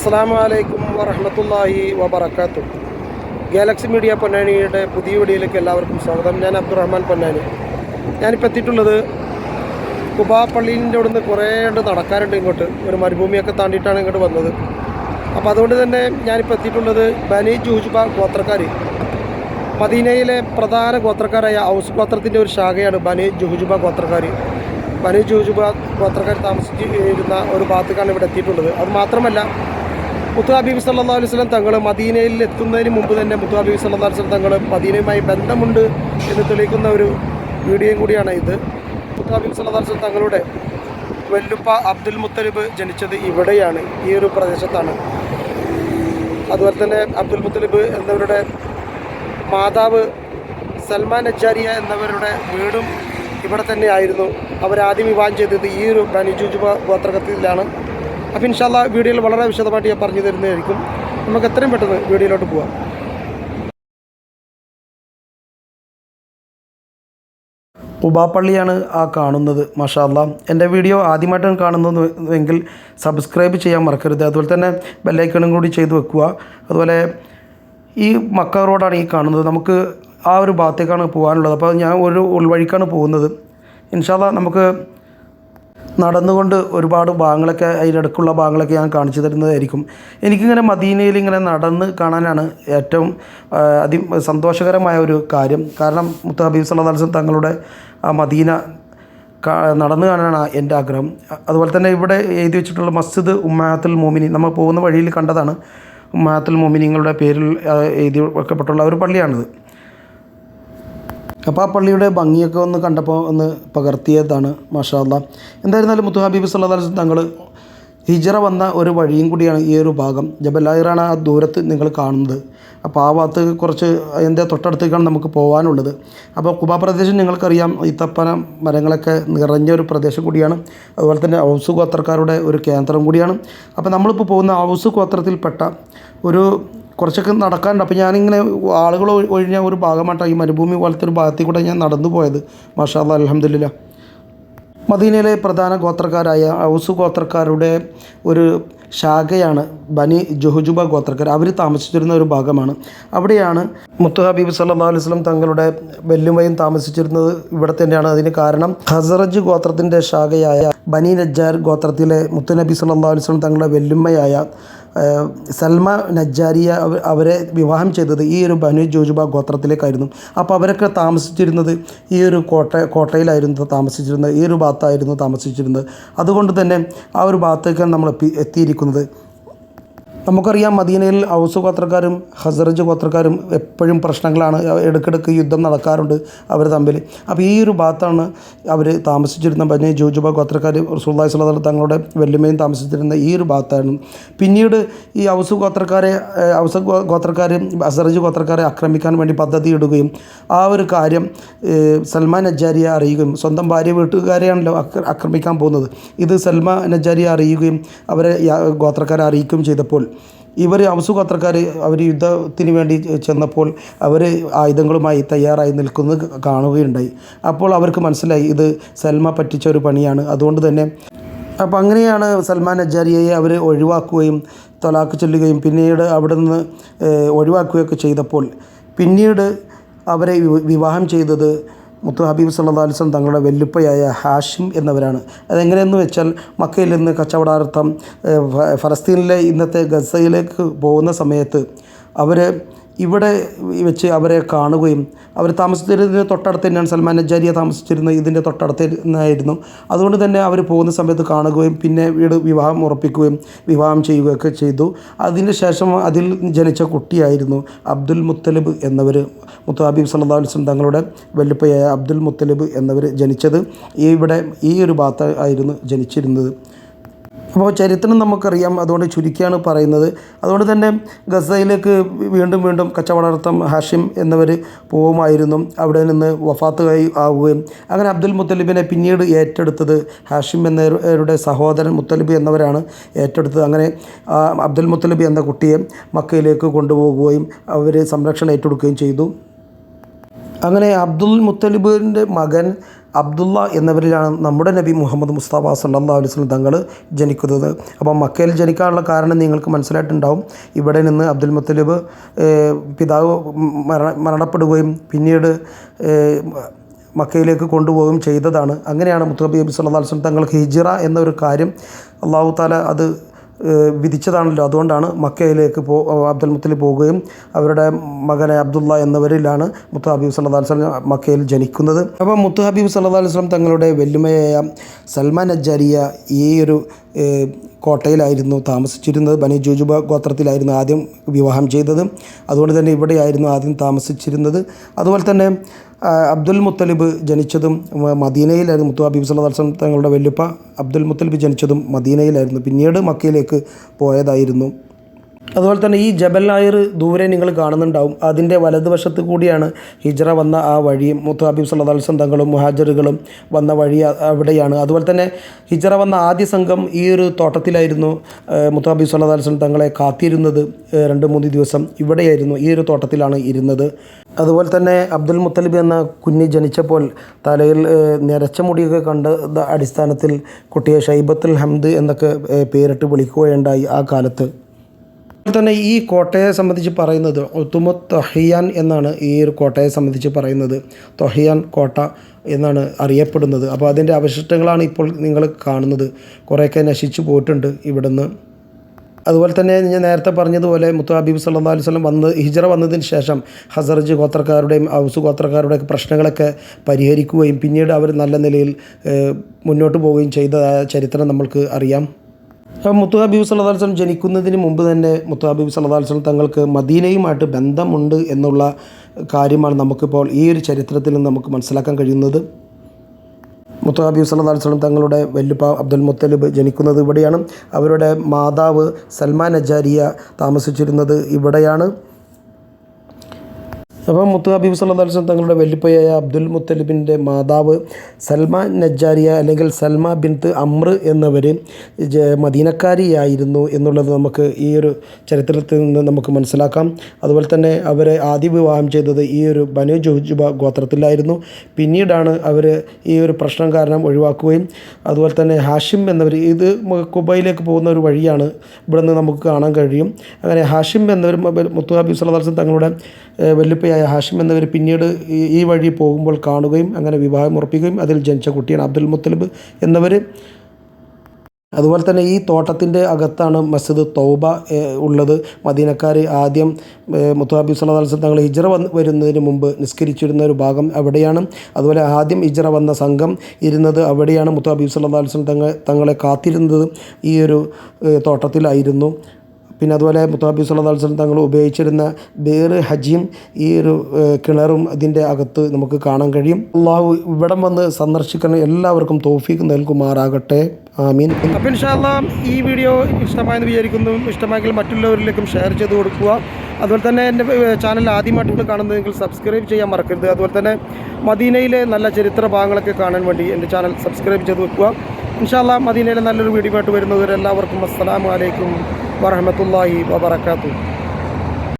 അസ്സാം വലൈക്കും വറഹമത്തല്ലാഹി വബർക്കാത്തു ഗാലക്സി മീഡിയ പൊന്നാനിയുടെ പുതിയ വീഡിയോയിലേക്ക് എല്ലാവർക്കും സ്വാഗതം. ഞാൻ അബ്ദുറഹ്മാൻ പൊന്നാനി. ഞാനിപ്പോൾ എത്തിയിട്ടുള്ളത് കുബാ പള്ളീന്റെ അവിടെ നിന്ന് കുറേ ഉണ്ട് നടക്കാറുണ്ട് ഇങ്ങോട്ട്. ഒരു മരുഭൂമിയൊക്കെ താണ്ടിയിട്ടാണ് ഇങ്ങോട്ട് വന്നത്. അപ്പോൾ അതുകൊണ്ട് തന്നെ ഞാനിപ്പോൾ എത്തിയിട്ടുള്ളത് ബനി ജൂജുബ ഗോത്രക്കാർ മദീനയിലെ പ്രധാന ഗോത്രക്കാരായ ഔസ് ഗോത്രത്തിന്റെ ഒരു ശാഖയാണ് ബനി ജുഹുജുബ ഗോത്രക്കാർ ബനി ജുഹുജുബ ഗോത്രക്കാർ താമസിച്ചിരുന്ന ഒരു ഭാഗത്തേക്കാണ് ഇവിടെ എത്തിയിട്ടുള്ളത്. അത് മാത്രമല്ല മുത്തു ഹബീബ് സല്ലാ അലൈഹി വസല്ലം തങ്ങൾ മദീനയിൽ എത്തുന്നതിന് മുമ്പ് തന്നെ മുത്തു ഹബീബ് സല്ലാ അലൈഹി വസല്ലം തങ്ങൾ മദീനയുമായി ബന്ധമുണ്ട് എന്ന് തെളിയിക്കുന്ന ഒരു വീഡിയോയും കൂടിയാണ് ഇത്. മുത്തു ഹബീബ് സല്ലാ അലൈഹി വസല്ലം തങ്ങളുടെ വെല്ലുപ്പ അബ്ദുൽ മുത്തലിബ് ജനിച്ചത് ഇവിടെയാണ് ഈ ഒരു പ്രദേശത്താണ്. അതുപോലെ തന്നെ അബ്ദുൽ മുത്തലിബ് എന്നവരുടെ മാതാവ് സൽമാൻ അച്ചാരിയ എന്നവരുടെ വീടും ഇവിടെ തന്നെ ആയിരുന്നു. അവരാദ്യം വിവാഹം ചെയ്തത് ഈ ഒരു ബനിജുജുബ ഗോത്രകത്തിലാണ്. അപ്പോൾ ഇൻഷാല്ല വീഡിയോയിൽ വളരെ വിശദമായിട്ട് ഞാൻ പറഞ്ഞു തരുന്നതായിരിക്കും. നമുക്ക് എത്രയും പെട്ടെന്ന് വീഡിയോയിലോട്ട് പോവാം. ഉബാപ്പള്ളിയാണ് ആ കാണുന്നത് മഷാല്ല എന്റെ വീഡിയോ ആദ്യമായിട്ടാണ് കാണുന്നതെങ്കിൽ സബ്സ്ക്രൈബ് ചെയ്യാൻ മറക്കരുത്. അതുപോലെ തന്നെ ബെല്ലൈക്കണും കൂടി ചെയ്തു വെക്കുക. അതുപോലെ ഈ മക്ക റോഡാണ് ഈ കാണുന്നത്. നമുക്ക് ആ ഒരു ഭാഗത്തേക്കാണ് പോകാനുള്ളത്. അപ്പോൾ ഞാൻ ഒരു ഉൾവഴിക്കാണ് പോകുന്നത്. ഇൻഷാല്ല നമുക്ക് നടന്നുകൊണ്ട് ഒരുപാട് ഭാഗങ്ങളൊക്കെ അതിനിടയ്ക്കുള്ള ഭാഗങ്ങളൊക്കെ ഞാൻ കാണിച്ചു തരുന്നതായിരിക്കും. എനിക്കിങ്ങനെ മദീനയിൽ ഇങ്ങനെ നടന്ന് കാണാനാണ് ഏറ്റവും അതി സന്തോഷകരമായ ഒരു കാര്യം. കാരണം മുത്ത ഹബീബ് സല്ലാ തങ്ങളുടെ ആ മദീന നടന്നു കാണാനാണ് എന്റെ ആഗ്രഹം. അതുപോലെ തന്നെ ഇവിടെ എഴുതി വെച്ചിട്ടുള്ള മസ്ജിദ് ഉമ്മാത്തുൽ മോമിനി നമ്മൾ പോകുന്ന വഴിയിൽ കണ്ടതാണ് ഉമ്മാത്തുൽ മോമിനിങ്ങളുടെ പേരിൽ എഴുതി വെക്കപ്പെട്ടുള്ള ഒരു പള്ളിയാണിത്. അപ്പോൾ ആ പള്ളിയുടെ ഭംഗിയൊക്കെ ഒന്ന് കണ്ടപ്പോൾ ഒന്ന് പകർത്തിയതാണ് മാഷാല്ല എന്തായിരുന്നാലും മുത്തു ഹബീബ് സല്ലാ അലിസ്ലം തങ്ങൾ ഹിജറ വന്ന ഒരു വഴിയും കൂടിയാണ് ഈ ഒരു ഭാഗം. ജബലായിറാണ് ആ ദൂരത്ത് നിങ്ങൾ കാണുന്നത്. അപ്പോൾ ആ ഭാഗത്ത് കുറച്ച് അതിന്റെ തൊട്ടടുത്തേക്കാണ് നമുക്ക് പോകാനുള്ളത് അപ്പോൾ കുബാ പ്രദേശം നിങ്ങൾക്കറിയാം ഈത്തപ്പന മരങ്ങളൊക്കെ നിറഞ്ഞ ഒരു പ്രദേശം കൂടിയാണ്. അതുപോലെ തന്നെ ഔസ് ഗോത്രക്കാരുടെ ഒരു കേന്ദ്രം കൂടിയാണ്. അപ്പോൾ നമ്മളിപ്പോൾ പോകുന്ന ഔസ് ഗോത്രത്തിൽപ്പെട്ട ഒരു കുറച്ചൊക്കെ നടക്കാനുണ്ട്. അപ്പോൾ ഞാനിങ്ങനെ ആളുകൾ ഒഴി- ഒഴിഞ്ഞ ഒരു ഭാഗമായിട്ടാണ് ഈ മരുഭൂമി പോലത്തെ ഒരു ഭാഗത്തിൽ കൂടെ ഞാൻ നടന്നു പോയത്. മാഷാ അല്ലാ അലഹമില്ല മദീനയിലെ പ്രധാന ഗോത്രക്കാരായ ഔസ് ഗോത്രക്കാരുടെ ഒരു ശാഖയാണ് ബനി ജുഹുജുബ ഗോത്രക്കാർ. അവർ താമസിച്ചിരുന്ന ഒരു ഭാഗമാണ്. അവിടെയാണ് മുത്തു ഹബീബ് സല്ലാ അലൈഹി സ്വലം തങ്ങളുടെ വെല്ലുമയും താമസിച്ചിരുന്നത് ഇവിടെ തന്നെയാണ്. അതിന് കാരണം ഹസറജ് ഗോത്രത്തിന്റെ ശാഖയായ ബനി നജ്ജാർ ഗോത്രത്തിലെ മുത്തു നബി സല്ലാ അലൈഹി വസല്ലം തങ്ങളുടെ വെല്ലുമ്മയായ സൽമ നജ്ജാരിയ അവരെ വിവാഹം ചെയ്തത് ഈ ഒരു ബനു ജോജുബ ഗോത്രത്തിലേക്കായിരുന്നു. അപ്പോൾ അവരൊക്കെ താമസിച്ചിരുന്നത് ഈ ഒരു കോട്ട കോട്ടയിലായിരുന്നു താമസിച്ചിരുന്നത് ഈ ഒരു ഭാഗത്തായിരുന്നു താമസിച്ചിരുന്നത്. അതുകൊണ്ട് തന്നെ ആ ഒരു ഭാഗത്തേക്കാണ് നമ്മൾ എത്തിയിരിക്കുന്നത്. നമുക്കറിയാം മദീനയിൽ ഔസ് ഗോത്രക്കാരും ഹസറജ് ഗോത്രക്കാരും എപ്പോഴും പ്രശ്നങ്ങളാണ്. ഇടയ്ക്കിടയ്ക്ക് യുദ്ധം നടക്കാറുണ്ട് അവർ തമ്മിൽ. അപ്പോൾ ഈ ഒരു ഭാഗത്താണ് അവർ താമസിച്ചിരുന്ന പറഞ്ഞ ജോജുബ ഗോത്രക്കാർ സുല്ലാഹി സ്വലാ തങ്ങളുടെ വെല്ലുമയും താമസിച്ചിരുന്ന ഈ ഒരു ഭാഗത്താണ്. പിന്നീട് ഈ ഔസ് ഗോത്രക്കാരെ ഔസ ഗോത്രക്കാർ ഹസറജ് ഗോത്രക്കാരെ ആക്രമിക്കാൻ വേണ്ടി പദ്ധതി ഇടുകയും ആ ഒരു കാര്യം സൽമാൻ അജാരിയെ അറിയുകയും സ്വന്തം ഭാര്യ വീട്ടുകാരെയാണല്ലോ ആക്ര- ആക്രമിക്കാൻ പോകുന്നത്. ഇത് സൽമാൻ നജാരിയെ അറിയുകയും അവരെ ഗോത്രക്കാരെ അറിയിക്കുകയും ചെയ്തപ്പോൾ ഇവർ അംസുഖാത്രക്കാർ അവർ യുദ്ധത്തിന് വേണ്ടി ചെന്നപ്പോൾ അവർ ആയുധങ്ങളുമായി തയ്യാറായി നിൽക്കുന്നത് കാണുകയുണ്ടായി. അപ്പോൾ അവർക്ക് മനസ്സിലായി ഇത് സൽമ പറ്റിച്ച ഒരു പണിയാണ്. അതുകൊണ്ട് തന്നെ അപ്പോൾ അങ്ങനെയാണ് സൽമാൻ അജാരിയയെ അവർ ഒഴിവാക്കുകയും തലാക്ക് ചൊല്ലുകയും പിന്നീട് അവിടെ നിന്ന് ഒഴിവാക്കുകയൊക്കെ ചെയ്തപ്പോൾ പിന്നീട് അവരെ വിവാഹം ചെയ്തത് മുത്തു ഹബീബ് സല്ലാ അലിസ്ലം തങ്ങളുടെ വെല്ലുപ്പയായ ഹാഷിം എന്നവരാണ്. അതെങ്ങനെയെന്ന് വെച്ചാൽ മക്കയിൽ നിന്ന് കച്ചവടാർത്ഥം ഫലസ്തീനിലെ ഇന്നത്തെ ഗസയിലേക്ക് പോകുന്ന സമയത്ത് അവർ ഇവിടെ വെച്ച് അവരെ കാണുകയും അവർ താമസിച്ചിരുന്നതിന് തൊട്ടടുത്ത് തന്നെയാണ് സൽമാൻ അജാരിയ താമസിച്ചിരുന്നത് ഇതിന്റെ തൊട്ടടുത്ത് നിന്നായിരുന്നു അതുകൊണ്ട് തന്നെ അവർ പോകുന്ന സമയത്ത് കാണുകയും പിന്നെ വീട് വിവാഹം ഉറപ്പിക്കുകയും വിവാഹം ചെയ്യുകയൊക്കെ ചെയ്തു. അതിന് ശേഷം അതിൽ ജനിച്ച കുട്ടിയായിരുന്നു അബ്ദുൽ മുത്തലിബ് എന്നവർ മുത്തു ഹബീബ് സല്ലാ വസ്ലം തങ്ങളുടെ വെല്ലുപ്പയായ അബ്ദുൽ മുത്തലിബ് എന്നവർ ജനിച്ചത്. ഇവിടെ ഈ ഒരു ഭാഗത്തായിരുന്നു ജനിച്ചിരുന്നത്. അപ്പോൾ ചരിത്രം നമുക്കറിയാം അതുകൊണ്ട് ചുരുക്കിയാണ് പറയുന്നത്. അതുകൊണ്ട് തന്നെ ഗസയിലേക്ക് വീണ്ടും വീണ്ടും കച്ചവടാർത്ഥം ഹാഷിം എന്നവർ പോവുമായിരുന്നു. അവിടെ നിന്ന് വഫാത്ത് കൈ ആവുകയും അങ്ങനെ അബ്ദുൽ മുത്തലിബിനെ പിന്നീട് ഏറ്റെടുത്തത് ഹാഷിം എന്നവരുടെ സഹോദരൻ മുത്തലിബ് എന്നവരാണ് ഏറ്റെടുത്തത്. അങ്ങനെ അബ്ദുൽ മുത്തലിബ് എന്ന കുട്ടിയെ മക്കയിലേക്ക് കൊണ്ടുപോകുകയും അവർ സംരക്ഷണം ഏറ്റെടുക്കുകയും ചെയ്തു. അങ്ങനെ അബ്ദുൽ മുത്തലിബിന്റെ മകൻ അബ്ദുള്ള എന്നവരിലാണ് നമ്മുടെ നബി മുഹമ്മദ് മുസ്തഫ സല്ലാ അലൈഹി വസല്ലം തങ്ങൾ ജനിക്കുന്നത്. അപ്പോൾ മക്കയിൽ ജനിക്കാനുള്ള കാരണം നിങ്ങൾക്ക് മനസ്സിലായിട്ടുണ്ടാവും. ഇവിടെ നിന്ന് അബ്ദുൽ മുത്തലിബ് പിതാവ് മരണ മരണപ്പെടുകയും പിന്നീട് മക്കയിലേക്ക് കൊണ്ടുപോവുകയും ചെയ്തതാണ്. അങ്ങനെയാണ് മുത്തബി നബി സല്ലാ അലൈഹി വസല്ലം തങ്ങൾക്ക് ഹിജിറ എന്നൊരു കാര്യം അള്ളാഹു താല അത് വിധിച്ചതാണല്ലോ. അതുകൊണ്ടാണ് മക്കയിലേക്ക് പോ അബ്ദുൽ മുത്തലി പോവുകയും അവരുടെ മകനെ അബ്ദുള്ള എന്നവരിലാണ് മുത്തു ഹബീബ് സല്ലല്ലാഹു അലൈഹി വസല്ലം മക്കയിൽ ജനിക്കുന്നത്. അപ്പോൾ മുത്തു ഹബീബ് സല്ലല്ലാഹു അലൈഹി വസല്ലം തങ്ങളുടെ വെല്ലുമയായ സൽമാൻ അജാരിയ ഈ ഒരു കോട്ടയിലായിരുന്നു താമസിച്ചിരുന്നത്. ബനി ജൂജുബ ഗോത്രത്തിലായിരുന്നു ആദ്യം വിവാഹം ചെയ്തത്. അതുകൊണ്ട് തന്നെ ഇവിടെയായിരുന്നു ആദ്യം താമസിച്ചിരുന്നത്. അതുപോലെ തന്നെ അബ്ദുൽ മുത്തലിബ് ജനിച്ചതും മദീനയിലായിരുന്നു. മുത്തു ഹബീബ് വസല്ലം തങ്ങളുടെ വെല്ലുപ്പ അബ്ദുൽ മുത്തലിബ് ജനിച്ചതും മദീനയിലായിരുന്നു. പിന്നീട് മക്കയിലേക്ക് പോയതായിരുന്നു. അതുപോലെ തന്നെ ഈ ജബൽ നായർ ദൂരെ നിങ്ങൾ കാണുന്നുണ്ടാവും. അതിന്റെ വലതുവശത്ത് കൂടിയാണ് ഹിജ്റ വന്ന ആ വഴിയും മുത്തുഹാബിബ് സംഘങ്ങളും തങ്ങളും മുഹാജറുകളും വന്ന വഴി അവിടെയാണ്. അതുപോലെ തന്നെ ഹിജ്റ വന്ന ആദ്യ സംഘം ഈ ഒരു തോട്ടത്തിലായിരുന്നു. മുത്തുഹാബിബ് വസല്ലം തങ്ങളെ കാത്തിരുന്നത് രണ്ട് മൂന്ന് ദിവസം ഇവിടെയായിരുന്നു ഈ ഒരു തോട്ടത്തിലാണ് ഇരുന്നത്. അതുപോലെ തന്നെ അബ്ദുൽ മുത്തലിബ് എന്ന കുഞ്ഞ് ജനിച്ചപ്പോൾ തലയിൽ നിരച്ച മുടിയൊക്കെ കണ്ട അടിസ്ഥാനത്തിൽ കുട്ടിയെ ഷൈബത്തുൽ ഹംദ് എന്നൊക്കെ പേരിട്ട് വിളിക്കുകയുണ്ടായി ആ കാലത്ത്. തന്നെ ഈ കോട്ടയെ സംബന്ധിച്ച് പറയുന്നത് ഒത്തുമു തൊഹിയാൻ എന്നാണ് ഈ ഒരു കോട്ടയെ സംബന്ധിച്ച് പറയുന്നത്. തൊഹിയാൻ കോട്ട എന്നാണ് അറിയപ്പെടുന്നത്. അപ്പോൾ അതിന്റെ അവശിഷ്ടങ്ങളാണ് ഇപ്പോൾ നിങ്ങൾ കാണുന്നത്. കുറേയൊക്കെ നശിച്ചു പോയിട്ടുണ്ട് ഇവിടുന്ന്. അതുപോലെ തന്നെ ഞാൻ നേരത്തെ പറഞ്ഞതുപോലെ മുത്തു ഹബീബ് സല്ലല്ലാഹു അലൈഹി വസല്ലം വന്ന് ഹിജറ വന്നതിന് ശേഷം ഹസറജ് ഗോത്രക്കാരുടെയും ഔസ് ഗോത്രക്കാരുടെയൊക്കെ പ്രശ്നങ്ങളൊക്കെ പരിഹരിക്കുകയും പിന്നീട് അവർ നല്ല നിലയിൽ മുന്നോട്ട് പോവുകയും ചെയ്ത ചരിത്രം നമ്മൾക്ക് അറിയാം. അപ്പോൾ സല്ലാ ഹബീബ് സല്ലല്ലാഹു അലൈഹി വസല്ലം ജനിക്കുന്നതിന് മുമ്പ് തന്നെ മുത്തു സല്ലാ സല്ലല്ലാഹു അലൈഹി വസല്ലം തങ്ങൾക്ക് മദീനയുമായിട്ട് ബന്ധമുണ്ട് എന്നുള്ള കാര്യമാണ് നമുക്കിപ്പോൾ ഈ ഒരു ചരിത്രത്തിൽ നിന്ന് നമുക്ക് മനസ്സിലാക്കാൻ കഴിയുന്നത്. മുത്തു സല്ലാ വസല്ലം തങ്ങളുടെ വല്ലുപ്പ അബ്ദുൽ മുത്തലിബ് ജനിക്കുന്നത് ഇവിടെയാണ്. അവരുടെ മാതാവ് സൽമാൻ അജാരിയ താമസിച്ചിരുന്നത് ഇവിടെയാണ്. അപ്പോൾ മുത്ത് ഹബീബ് അലൈഹി തങ്ങളുടെ വല്ലിപ്പയായ അബ്ദുൽ മുത്തലിബിന്റെ മാതാവ് സൽമാൻ നജ്ജാരിയ അല്ലെങ്കിൽ സൽമ ബിൻത്ത് അമ്ര എന്നവർ മദീനക്കാരിയായിരുന്നു എന്നുള്ളത് നമുക്ക് ഈ ഒരു ചരിത്രത്തിൽ നിന്ന് നമുക്ക് മനസ്സിലാക്കാം. അതുപോലെ തന്നെ അവരെ ആദ്യ വിവാഹം ചെയ്തത് ഈ ഒരു ബനു ജുഹുജുബ ഗോത്രത്തിലായിരുന്നു. പിന്നീടാണ് അവർ ഈ ഒരു പ്രശ്നം കാരണം ഒഴിവാക്കുകയും അതുപോലെ തന്നെ ഹാഷിം എന്നവർ ഇത് കുബൈയിലേക്ക് പോകുന്ന ഒരു വഴിയാണ് ഇവിടെ നിന്ന് നമുക്ക് കാണാൻ കഴിയും. അങ്ങനെ ഹാഷിം എന്നവർ മുത്തു ഹബീബ് അലൈഹി തങ്ങളുടെ ഏഹ്, വല്ലുപ്പയായ ഹാഷിം എന്നിവർ പിന്നീട് ഈ വഴി പോകുമ്പോൾ കാണുകയും അങ്ങനെ വിവാഹം ഉറപ്പിക്കുകയും അതിൽ ജനിച്ച കുട്ടിയാണ് അബ്ദുൽ മുത്തലിബ് എന്നിവർ. അതുപോലെ തന്നെ ഈ തോട്ടത്തിന്റെ അകത്താണ് മസ്ജിദ് തൗബ ഉള്ളത്. മദീനക്കാർ ആദ്യം മുത്തുഹാബി വസല്ലം തങ്ങൾ ഹിജ്റ വന്ന് വരുന്നതിന് മുമ്പ് നിസ്കരിച്ചിരുന്ന ഒരു ഭാഗം അവിടെയാണ്. അതുപോലെ ആദ്യം ഹിജ്റ വന്ന സംഘം ഇരുന്നത് അവിടെയാണ് മുത്തുഹാബി അലൈഹി തങ്ങൾ തങ്ങളെ കാത്തിരുന്നത് ഈ ഒരു തോട്ടത്തിലായിരുന്നു. പിന്നെ അതുപോലെ മുത്താബി അലൈഹി വസല്ലം തങ്ങൾ ഉപയോഗിച്ചിരുന്ന ബേർ ഹജിയും ഈ ഒരു കിണറും അതിന്റെ അകത്ത് നമുക്ക് കാണാൻ കഴിയും. അള്ളാഹു ഇവിടം വന്ന് സന്ദർശിക്കുന്ന എല്ലാവർക്കും തോഫീക്ക് നൽകുമാറാകട്ടെ. ആമീൻ. അപ്പം ഈ വീഡിയോ ഇഷ്ടമായെന്ന് വിചാരിക്കുന്നു. ഇഷ്ടമായെങ്കിൽ മറ്റുള്ളവരിലേക്കും ഷെയർ ചെയ്ത് കൊടുക്കുക. അതുപോലെ തന്നെ എന്റെ ചാനൽ ആദ്യമായിട്ടാണ് കാണുന്നതെങ്കിൽ സബ്സ്ക്രൈബ് ചെയ്യാൻ മറക്കരുത്. അതുപോലെ തന്നെ മദീനയിലെ നല്ല ചരിത്ര ഭാഗങ്ങളൊക്കെ കാണാൻ വേണ്ടി എന്റെ ചാനൽ സബ്സ്ക്രൈബ് ചെയ്ത് വെക്കുക. ഇൻഷാല്ലാ മദീനയിലെ നല്ലൊരു വീഡിയോ ആയിട്ട് വരുന്നവരെല്ലാവർക്കും അസ്സലാമു അലൈക്കും വറഹമത്തല്ലാഹി വബർക്കാത്തു